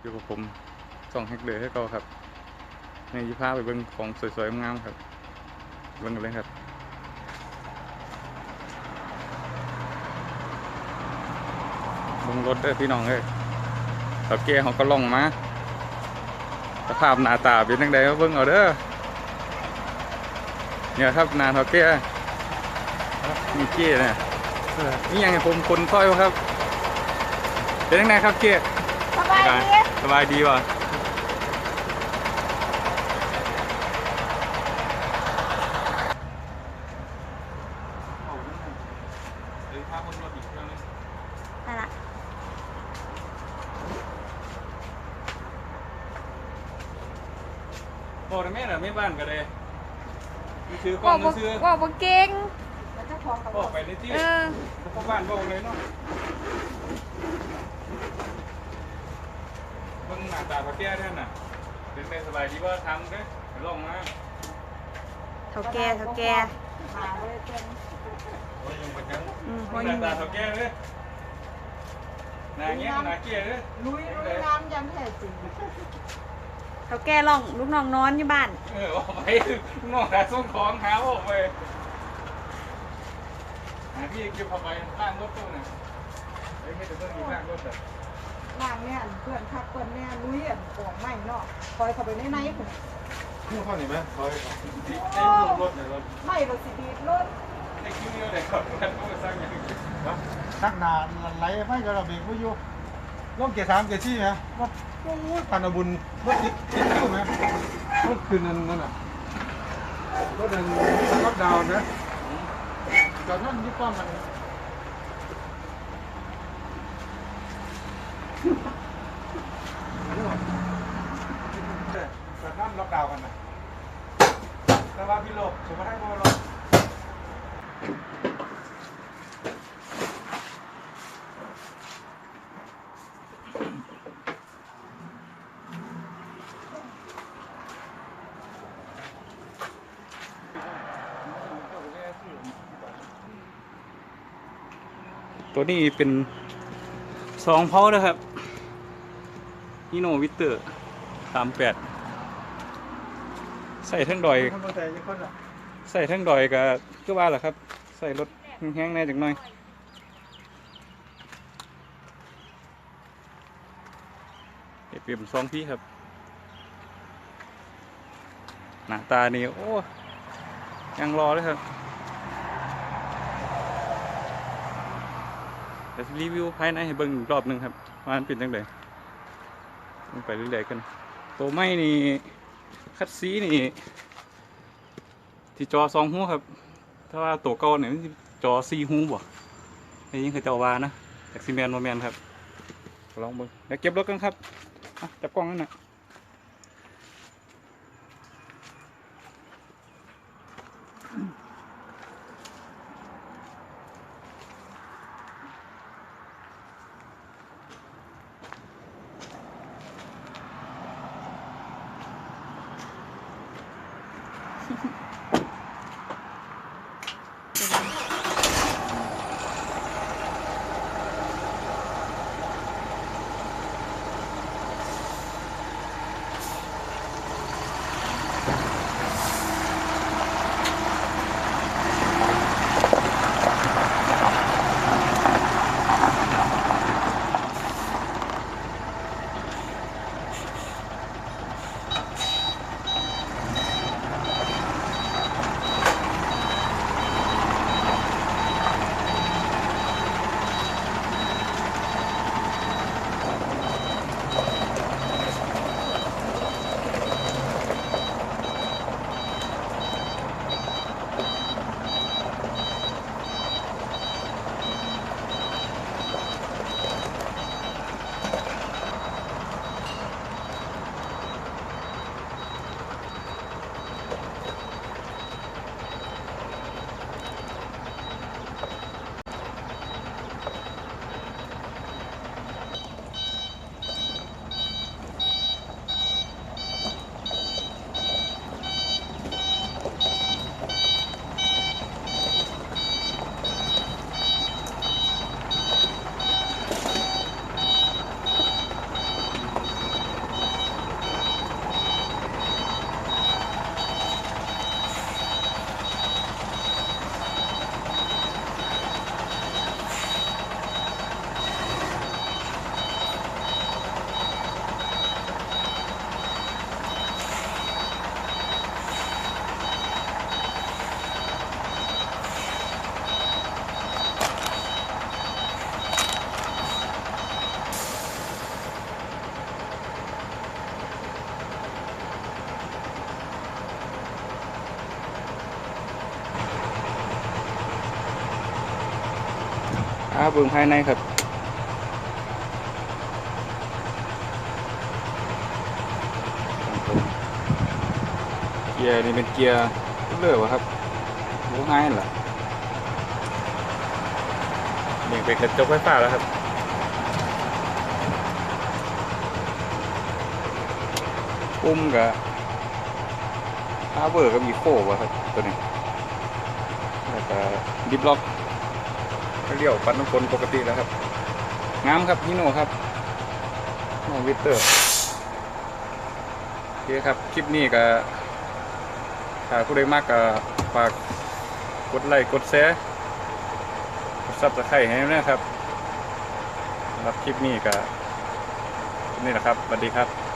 อยู่กับผมสองแฮกเดอร์ให้เขาครับในยี่พาไปเบิ่งของสวยๆงามๆครับเบิ่งกันเลยครับเบิ่งรถเด้อพี่น้องเอ้ยเราแก่เขาก็ล่องมาสภาพหน้าตาเป็นยังไงเบิ่งเอาเด้อเนี่ยครับหนาเท่าแก่มีเก้เนี่ยเออนี่ยังไงผมคนซอยวะครับเป็นยังไงครับเก้สบายดี สบายดีว่ะเฮ้ยพาคนรถอีกเครื่องนึงนั่นละโอ้แต่แม่น่ะไม่บ้านกันเลยมีซื้อกล้ว่าองบ่ซื้อว่าบ่เก่งบอกไปในที่เออพวกบ้านบอกเลยเนาะ เบิ่งหน้าตาพระแก้ท่านน่ะ เป็นไงสบายดีว่าทำเด้อไปลองมาเท่าแก่เท่าแก่โอ้ยยังบ่จังอืมหหัวน้ายิ่งตาเท่าแก่เด้อหน้าเงี้ยหน้าเกี้ยเด้อลุยลุยน้ำยันแท้จริงเท่าแก่ร้องลูกน้องนอนอยู่บ้าน เออออกไปนอกจากส่งของหาออกไปหาที่เก็บเข้าไปล่างรถตู้น่ะเฮ้ยให้เดี๋ยวเพิ่งมีล่างรถแต่ นางเนี่ยเพื่อนทักเพื่อนแม่ลุยอันของใหม่เนาะคอยเข้าไปในในผมนี่ข้อนี้ไหมคอยได้ลูกรถเนี่ยรถไม่รถสิดีดรถได้คิวเดียวเลยครับท่านผู้สร้างอย่างนี้นะชักนานไหลไม่กระเบรกไม่อยู่ร่องเกียร์สามเกียร์สี่ไหมรถโอ้ยพันบุญรถติดติดคิ้วไหมรถคืนนั้นนั่นน่ะรถนั้นรถดาวนะจอดนั่นยี่ป้อมมันจอด นั่นล็อกดาวน์กันนะแต่ว่าพี่โลกสมมติให้พวกเราตัวนี้เป็นสองเพานะครับฮิโนวิเตอร์สามแปด ใส่ทั้งดอยคนมาแต่ยังคนอะใส่ทั้งดอยกับก็ว่าแหละครับ ใส่รถแห้งๆแน่จังหน่อยเดี๋ยวเปลี่ยนสองพี่ครับ หน้าตานี่โอ้ยังรอเลยครับเดี๋ยวรีวิวภายในให้เบิ่งรอบหนึ่งครับว่ามันเป็นจังไดลงไปเรื่อยๆกัน ตัวไม้นี่ คัดซีนี่ที่จอสองหูครับ ถ้าว่าตัวเก่าเนี่ยจอสี่หูบ่ไอ้ยังเคยเจ้าวานะจากซีแมนโมเมนครับลองเบิ่งเดี๋ยวเก็บรถกันครับจับกล้องนั่นนะ Mm-hmm. เบิ่งภายในครับเกียร์นี่เป็นเกียร์เลื่อวะครับรู้ง่ายเหรอนี่เป็นกระจกไฟฟ้าแล้วครับปุ่มกับฮาเวอร์กับมีโควะครับตัวนี้แล้วก็ดิฟล็อก เลี้ยวปัดน้ำฝนปกติแล้วครับงามครับพี่โน่ครับโน่วิเตอร์โอเคครับ คลิปนี้ก็ถ้าผู้ใดมากก็ฝากกดไลค์กดแชร์กดซับสไครต์ให้ด้วยนะครับรับคลิปนี้ก็นี่แหละครับสวัสดีครับ